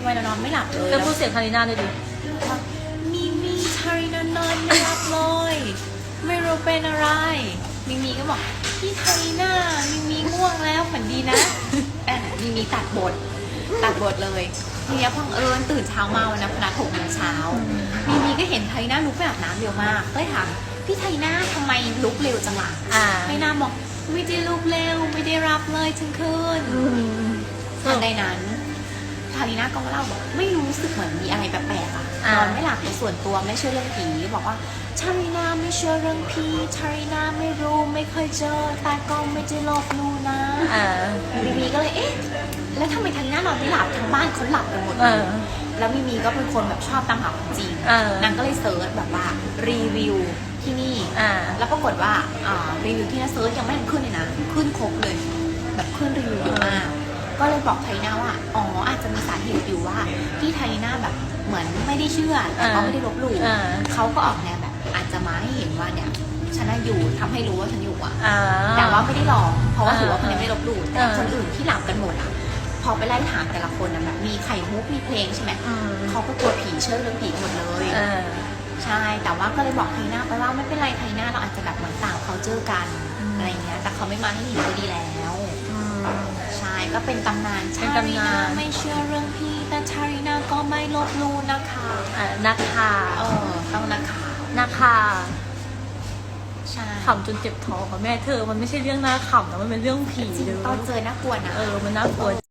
ทำไมเรานอนไม่หลับเลยก็พูดเสียงคาริน่าด้วยดิมีมีทารินานอนไม่หลับเลยไม่รู้เป็นอะไรมิมีก็บอกพี่ทาริน่ามิมีง่วงแล้วฝันดีนะแต่มิมีตัดบทตัดบทเลยทีนี้พังเอิญตื่นเช้ามาวันนั้นพนักหกโมงเช้ามิมีก็เห็นไทน่าลุกไปอาบน้ำเร็วมากก็เลยถามพี่ไทน่าทำไมลุกเร็วจังล่ะอ่าไทน่าบอกไม่ได้ลุกเร็วไม่ได้รับเลยทั้งคืนอืมทันใดนั้นทาริน่าก็มาเล่าบอกไม่รู้สึกเหมือนมีอะไรแปลกๆอะอ่านอนไม่หลับแต่ส่วนตัวไม่เชื่อเรื่องผีบอกว่าทาริน่าไม่เชื่อเรื่องผีทาริน่าไม่รู้ไม่เคยเจอแต่ก็ไม่ได้ลบหลู่นะอ่ามิมีก็เลยเอ๊ะแล้วทำไมทาริน่านอนไม่หลับทั้งบ้านเขาหลับกันหมดเอเลยอแล้วมิมีก็เป็นคนแบบชอบตามหาของจริงเออนางก็เลยเซิร์ชแบบว่ารีวิวที่นี่อ่าแล้วปรากฏว่าอ่ารีวิวที่น่าเซิร์ชยังไม่ทันขึ้นเลยนะขึ้น ก็เลยบอกไทยนาว่า อ๋ออาจจะมีสาเหตุอยู่ว่า ที่ไทยนาแบบเหมือนไม่ได้เชื่อแต่ก็ไม่ได้ลบหลู่อ่า เขาก็ออกแนวแบบอาจจะมาให้เห็นว่าเนี่ยฉันน่ะอยู่ทำให้รู้ว่าฉันอยู่อะอ่า แต่ว่าไม่ได้หลอกเพราะว่าอ่าถือว่าคนนี้ไม่ได้ลบหลู่แต่อ่า คนอื่นที่หลับกันหมดอะพอไปไล่ถามแต่ละคนอะแบบมีไข่มุกมีเพลงใช่ไหมอืมเขาก็กลัวผีเชื่อเรื่องผีกันหมดเลยเออใช่ แต่ว่าก็เลยบอกไทน่าไปว่าไม่เป็นไรไทน่าเราอาจจะแบบเหมือนต่างเขาเจอกันอืม อะไรเงี้ย แต่เขาไม่มาให้เห็นก็ดีแล้วอืมใช่ ก็เป็นตำนานเป็นตำนานชไม่เชื่อเรื่องพี่แต่ชารินาก็ไม่ลบหลู่นะคะอ่านักข่าเอวอต้องนะคะนักข่าวใช่ขำจนเจ็บท้องกับแม่เธอ มันไม่ใช่เรื่องน่าขำนะมันเป็นเรื่องผีจริงเลยตอนเจอน่ากลัวนะ เออ มันน่ากลัว